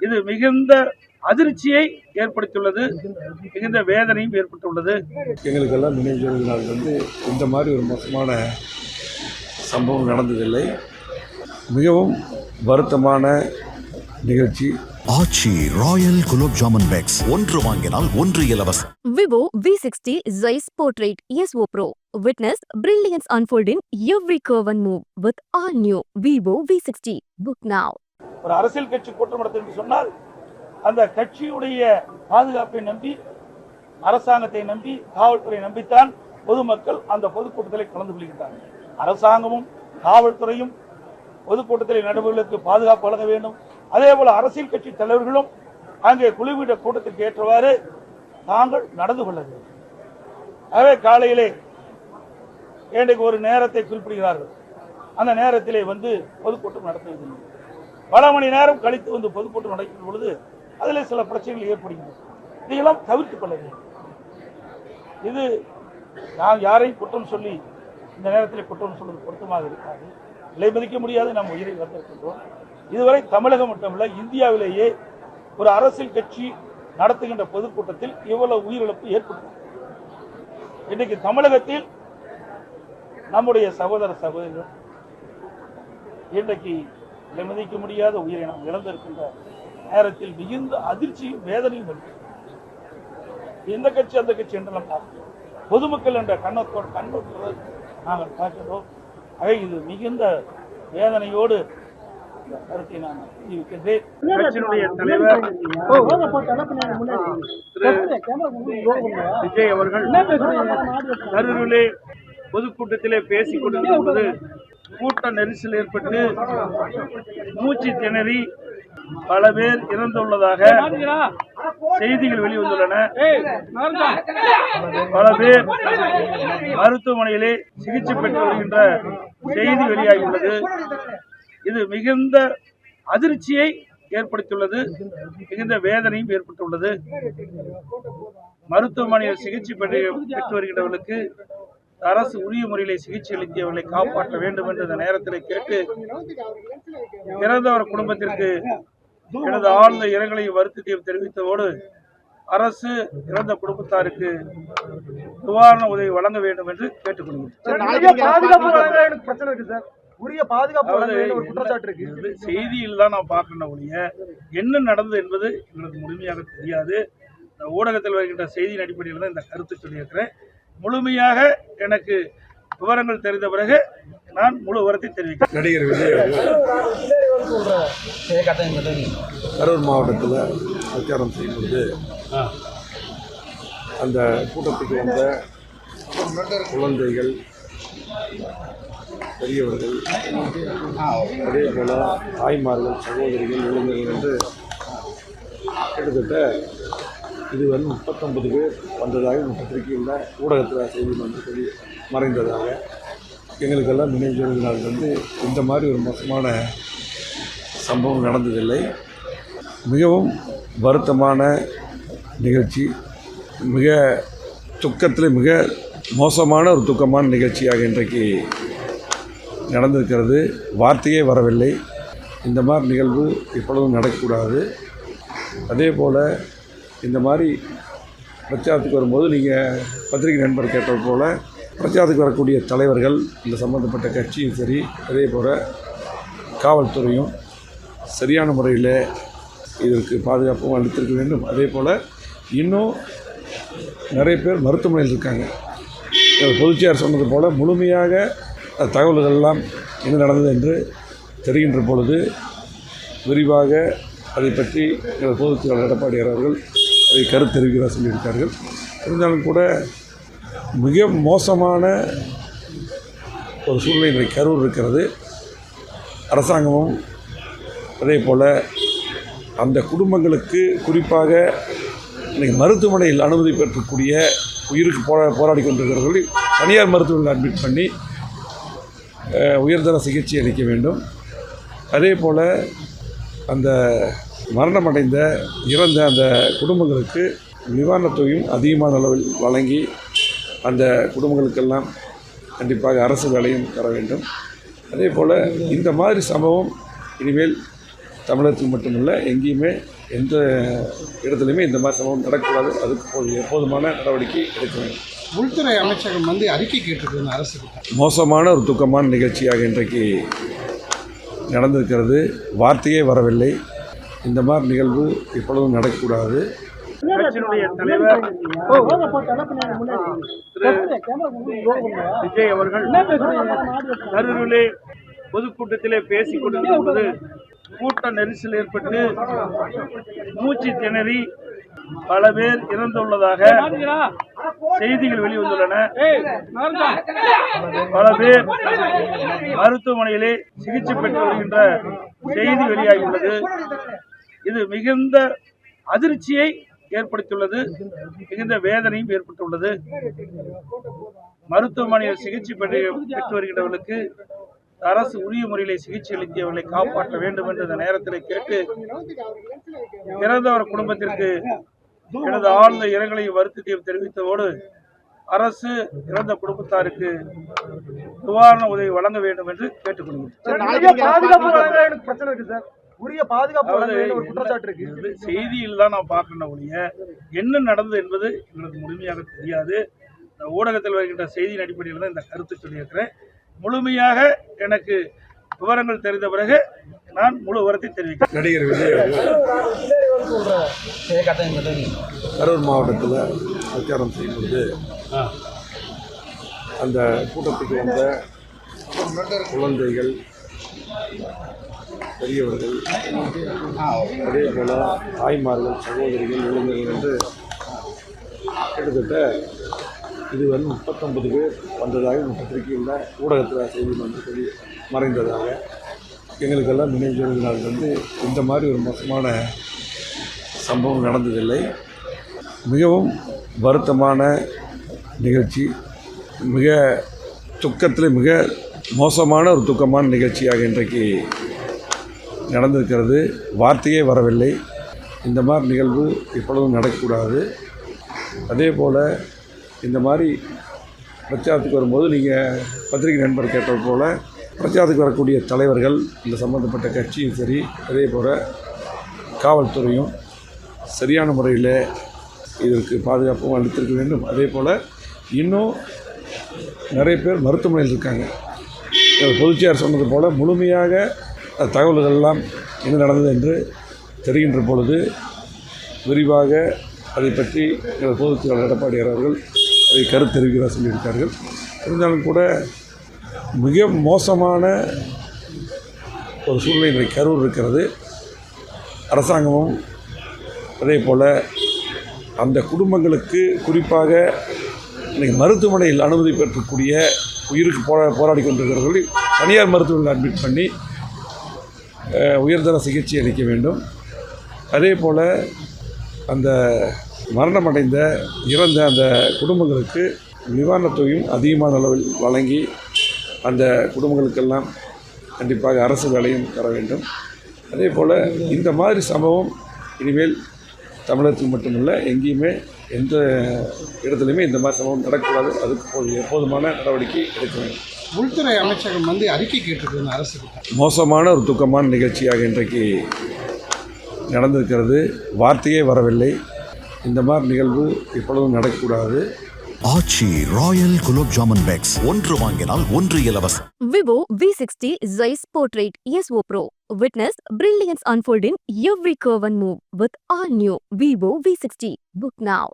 இது மிகுந்த அதிர்ச்சியை ஏற்படுத்தியுள்ளது மிகுந்த வேதனையும் ஏற்பட்டுள்ளது எங்களுக்கெல்லாம் நினைவு நாள் வந்து இந்த மாதிரி ஒரு மோசமான சம்பவம் நடந்ததில்லை மிகவும் வருத்தமான நிகழ்ச்சி ஆச்சி ராயல் குலோப் ஜாமுன் பேக்ஸ் ஒன்று வாங்கினால் ஒன்று இலவசம் Vivo V60 Zeiss Portrait ESO Pro. Witness brilliance unfold in every curve and move with all new Vivo V60. Book now. ஒரு அரசியல் கட்சி கூட்டம் நடத்தும் என்று சொன்னால் அந்த கட்சியுடைய பாதுகாப்பை நம்பி அரசாங்கத்தை நம்பி காவல்துறையை நம்பித்தான் பொதுமக்கள் அந்த பொதுக்கூட்டத்தில் கலந்து கொள்கின்றார்கள். அரசாங்கமும் காவல்துறையும் பொதுக்கூட்டத்தில் நடுவர்களுக்கு பாதுகாப்பு வழங்க வேண்டும். அதே போல அரசியல் கட்சி தலைவர்களும் அங்கே குழுவிட கூட்டத்திற்கு ஏற்றவாறு தாங்கள் நடந்து கொள்ள வேண்டும். ஆகவே காலையிலே இன்றைக்கு ஒரு நேரத்தை குறிப்பிடுகிறார்கள். அந்த நேரத்திலே வந்து பொதுக்கூட்டம் நடத்துவதில்லை. பல மணி நேரம் கழித்து வந்து பொதுக்கூட்டம் நடக்கும் பொழுது அதில் சில பிரச்சனைகள் ஏற்படுகின்றன. இதையெல்லாம் தவிர்த்துக் கொள்ள வேண்டும். இது நாம் யாரையும் குற்றம் சொல்லி இந்த நேரத்தில் குற்றம் சொல்வது பொருத்தமாக இருக்காது. விலை மதிக்க முடியாது. நாம் உயிரை வந்திருக்கின்றோம் இதுவரை தமிழகம் மட்டுமல்ல இந்தியாவிலேயே ஒரு அரசியல் கட்சி நடத்துகின்ற பொதுக்கூட்டத்தில் இவ்வளவு உயிரிழப்பு ஏற்பட்டது. இன்னைக்கு தமிழகத்தில் நம்முடைய சகோதர சகோதரிகள் இன்றைக்கு விலைமதிக்க முடியாத உயிரை நாம் இழந்திருக்கின்ற நேரத்தில் மிகுந்த அதிர்ச்சியும் வேதனையும் இருக்கு இந்த கட்சி அந்த கட்சி என்றெல்லாம் பார்க்கிறோம். பொதுமக்கள் என்ற கண்ணத்தோடு கண்ணோட்டோடு நாங்கள் பார்க்கிறோம். ஆக இது மிகுந்த வேதனையோடு இந்த கருத்தை நான் தெரிவிக்கின்றேன். விஜய் அவர்கள் கரூரிலே பொதுக்கூட்டத்திலே பேசிக் கொண்டிருந்த பொழுது கூட்ட நெரிசல் ஏற்பட்டு மூச்சு திணறி பல பேர் இறந்துள்ளதாக செய்திகள் வெளிவந்துள்ளன. பல பேர் மருத்துவமனையிலே சிகிச்சை பெற்று வருகின்ற செய்தி வெளியாகியுள்ளது. இது மிகுந்த அதிர்ச்சியை ஏற்படுத்தியுள்ளது மிகுந்த வேதனையும் ஏற்பட்டுள்ளது. மருத்துவமனையில் சிகிச்சை பெற்று பெற்று வருகின்றவர்களுக்கு அரசு உரிய முறையிலே சிகிச்சை அளித்து அவர்களை காப்பாற்ற வேண்டும் என்று இந்த நேரத்தில் கேட்டு இறந்தவர் குடும்பத்திற்கு எனது ஆழ்ந்த இரங்கலையும் வருத்தத்தையும் தெரிவித்ததோடு அரசு இறந்த குடும்பத்தாருக்கு நிவாரண உதவி வழங்க வேண்டும் என்று கேட்டுக்கொள்கிறேன். உரிய பாதுகாப்பு வழங்க எனக்கு பிரச்சனை இருக்கு சார். உரிய பாதுகாப்பு வழங்க வேண்டும் ஒரு குற்றச்சாட்டு இருக்கு. இது செய்தியில் தான் நான் பார்க்கணும் ஒழிய என்ன நடந்தது என்பது எங்களுக்கு முழுமையாக தெரியாது. ஊடகத்தில் வருகின்ற செய்தியின் அடிப்படையில் தான் இந்த கருத்து சொல்லியிருக்கிறேன். முழுமையாக எனக்கு விவரங்கள் தெரிந்த பிறகு நான் முழு விவரத்தை தெரிவிக்கிறேன். நடிகர் விஜய் கரூர் மாவட்டத்தில் பிரச்சாரம் செய்யும்போது அந்த கூட்டத்துக்கு வந்த குழந்தைகள் பெரியவர்கள் அதே போல் தாய்மார்கள் சகோதரிகள் இளைஞர்கள் என்று கிட்டத்தட்ட இது வந்து முப்பத்தொன்பது பேர் வந்ததாக இந்த பத்திரிகையில் ஊடகத்தில் செய்தி வந்து சொல்லி மறைந்ததாக எங்களுக்கெல்லாம் நினைவு நாள் வந்து இந்த மாதிரி ஒரு மோசமான சம்பவம் நடந்ததில்லை. மிகவும் வருத்தமான நிகழ்ச்சி. மிக துக்கத்தில் மிக மோசமான ஒரு துக்கமான நிகழ்ச்சியாக இன்றைக்கு நடந்திருக்கிறது. வார்த்தையே வரவில்லை. இந்த மாதிரி நிகழ்வு எப்பொழுதும் நடக்கக்கூடாது. அதே போல் இந்த மாதிரி பிரச்சாரத்துக்கு வரும்போது நீங்கள் பத்திரிகை நண்பர் கேட்டது போல் பிரச்சாரத்துக்கு வரக்கூடிய தலைவர்கள் இந்த சம்மந்தப்பட்ட கட்சியும் சரி அதே போல் காவல்துறையும் சரியான முறையில் இதற்கு பாதுகாப்பும் அளித்திருக்க வேண்டும். அதே போல் இன்னும் நிறைய பேர் மருத்துவமனையில் இருக்காங்க. அஹ் சொன்னது போல் முழுமையாக அந்த தகவல்கள் எல்லாம் என்ன நடந்தது என்று தெரிகின்ற பொழுது விரிவாக அதை பற்றி எங்கள் பொதுச்செயலாளர் எடப்பாடியார் அவர்கள் அதை கருத்து சொல்லியிருக்கார்கள். இருந்தாலும் கூட மிக மோசமான ஒரு சூழ்நிலை இன்றைக்கு கரூர் இருக்கிறது. அரசாங்கமும் அதே போல் அந்த குடும்பங்களுக்கு குறிப்பாக இன்றைக்கு மருத்துவமனையில் அனுமதி பெற்றக்கூடிய உயிருக்கு போரா போராடி கொண்டிருக்கிறவர்கள் தனியார் மருத்துவமனையில் அட்மிட் பண்ணி உயர்தர சிகிச்சை அளிக்க வேண்டும். அதே போல் அந்த மரணமடைந்த இறந்த அந்த குடும்பங்களுக்கு நிவாரணத் தொகையும் அதிகமான அளவில் வழங்கி அந்த குடும்பங்களுக்கெல்லாம் கண்டிப்பாக அரசு வேலையும் தர வேண்டும். அதே போல் இந்த மாதிரி சம்பவம் இனிமேல் தமிழகத்தில் மட்டுமல்ல எங்கேயுமே எந்த இடத்துலையுமே இந்த மாதிரி சம்பவம் நடக்கக்கூடாது. அதுக்கு போதிய போதுமான நடவடிக்கை எடுக்க வேண்டும். உள்துறை அமைச்சகம் வந்து அறிக்கை கேட்டிருக்குன்னு அரசு. மோசமான ஒரு துக்கமான நிகழ்ச்சியாக இன்றைக்கு நடந்திருக்கிறது. வார்த்தையே வரவில்லை. இந்த மாதிரி நிகழ்வு எப்பொழுதும் நடக்கக்கூடாது. கட்சியினுடைய தலைவர் விஜய் அவர்கள் கரூரிலே பொதுக்கூட்டத்திலே பேசிக் பொழுது கூட்ட நெரிசல் ஏற்பட்டு மூச்சு திணறி பல பேர் இறந்துள்ளதாக செய்திகள் வெளிவந்துள்ளன. பல பேர் மருத்துவமனையிலே சிகிச்சை பெற்று வருகின்ற செய்தி வெளியாகியுள்ளது. இது மிகுந்த அதிர்ச்சியை ஏற்படுத்தியுள்ளது. மிகுந்த வேதனையும் ஏற்பட்டுள்ளது மருத்துவமனையில் சிகிச்சை பெற்று பெற்று வருகின்றவர்களுக்கு அரசு உரிய முறையிலே சிகிச்சை அளித்தவர்களை காப்பாற்ற வேண்டும் என்று இந்த நேரத்தில் கேட்டு இறந்தவர் குடும்பத்திற்கு எனது ஆழ்ந்த இரங்கலையும் வருத்தத்தையும் தெரிவித்ததோடு அரசு இறந்த குடும்பத்தாருக்கு நிவாரண உதவி வழங்க வேண்டும் என்று கேட்டுக்கொள்கிறேன். உரிய பாதுகாப்பு வழங்க வேண்டும் ஒரு குற்றச்சாட்டு இருக்கு. செய்தியில் தான் நான் பார்க்கணும் ஒழிய என்ன நடந்தது என்பது எங்களுக்கு முழுமையாக தெரியாது. இந்த ஊடகத்தில் வருகின்ற செய்தியின் அடிப்படையில் தான் இந்த கருத்து சொல்லியிருக்கிறேன். முழுமையாக எனக்கு விவரங்கள் தெரிந்த பிறகு நான் முழு விவரத்தை தெரிவிக்கிறேன். நடிகர் விஜய் அவர்கள் கரூர் மாவட்டத்தில் பிரச்சாரம் செய்யும்போது அந்த கூட்டத்துக்கு வந்த குழந்தைகள் பெரியவர்கள் அதே போல் தாய்மார்கள் சகோதரிகள் இளைஞர்கள் என்று கிட்டத்தட்ட இது வந்து முப்பத்தொன்பது பேர் வந்ததாக இந்த பத்திரிகையில் ஊடகத்தில் செய்தி வந்து சொல்லி மறைந்ததாக எங்களுக்கெல்லாம் நினைவு நாள் வந்து இந்த மாதிரி ஒரு மோசமான சம்பவம் நடந்ததில்லை. மிகவும் வருத்தமான நிகழ்ச்சி. மிக துக்கத்தில் மிக மோசமான ஒரு துக்கமான நிகழ்ச்சியாக இன்றைக்கு நடந்திருக்கிறது. வார்த்தையே வரவில்லை. இந்த மாதிரி நிகழ்வு எப்பொழுதும் நடக்கக்கூடாது. அதே போல் இந்த மாதிரி பிரச்சாரத்துக்கு வரும்போது நீங்கள் பத்திரிகை நண்பர் கேட்டது போல் பிரச்சாரத்துக்கு வரக்கூடிய தலைவர்கள் இந்த சம்மந்தப்பட்ட கட்சியும் சரி அதே போல் காவல்துறையும் சரியான முறையில் இதற்கு பாதுகாப்பும் அளித்திருக்க வேண்டும். அதே போல் இன்னும் நிறைய பேர் மருத்துவமனையில் இருக்காங்க. அஹ் சொன்னது போல் முழுமையாக தகவல்கள் எல்லாம் என்ன நடந்தது என்று தெரிகின்ற பொழுது விரிவாக அதை பற்றி எங்கள் பொதுச் செயலாளர் எடப்பாடியார் அவர்கள் அதை கருத்து சொல்லியிருக்கார்கள் இருந்தாலும் கூட மிக மோசமான ஒரு சூழ்நிலை இன்றைக்கு கரூர் இருக்கிறது. அரசாங்கமும் அதே போல் அந்த குடும்பங்களுக்கு குறிப்பாக இன்றைக்கு மருத்துவமனையில் அனுமதி பெற்றக்கூடிய உயிருக்கு போரா போராடி கொண்டிருக்கிறவர்களை தனியார் மருத்துவமனையில் அட்மிட் பண்ணி உயர்தர சிகிச்சை அளிக்க வேண்டும். அதே போல் அந்த மரணமடைந்த இறந்த அந்த குடும்பங்களுக்கு நிவாரணத் தொகையும் அதிகமான அளவில் வழங்கி அந்த குடும்பங்களுக்கெல்லாம் கண்டிப்பாக அரசு வேலையும் தர வேண்டும். அதே போல் இந்த மாதிரி சம்பவம் இனிமேல் தமிழகத்தில் மட்டுமல்ல எங்கேயுமே எந்த இடத்துலையுமே இந்த மாதிரி சம்பவம் நடக்கக்கூடாது. அதுக்கு போதிய போதுமான நடவடிக்கை எடுக்க வேண்டும். உள்துறை அமைச்சகம் வந்து அறிக்கை கேட்டிருக்குன்னு அரசு. மோசமான ஒரு துக்கமான நிகழ்ச்சியாக இன்றைக்கு நடந்திருக்கிறது. வார்த்தையே வரவில்லை. இந்த மாதிரி நிகழ்வு எப்பொழுதும் நடக்கக்கூடாது. ஆச்சி ராயல் குலோப் ஜாமுன் பேக்ஸ் ஒன்று வாங்கினால் ஒன்று இலவசம் Vivo V60 Zeiss Portrait ESO Pro. Witness brilliance unfold in every curve and move with all new Vivo V60. Book now.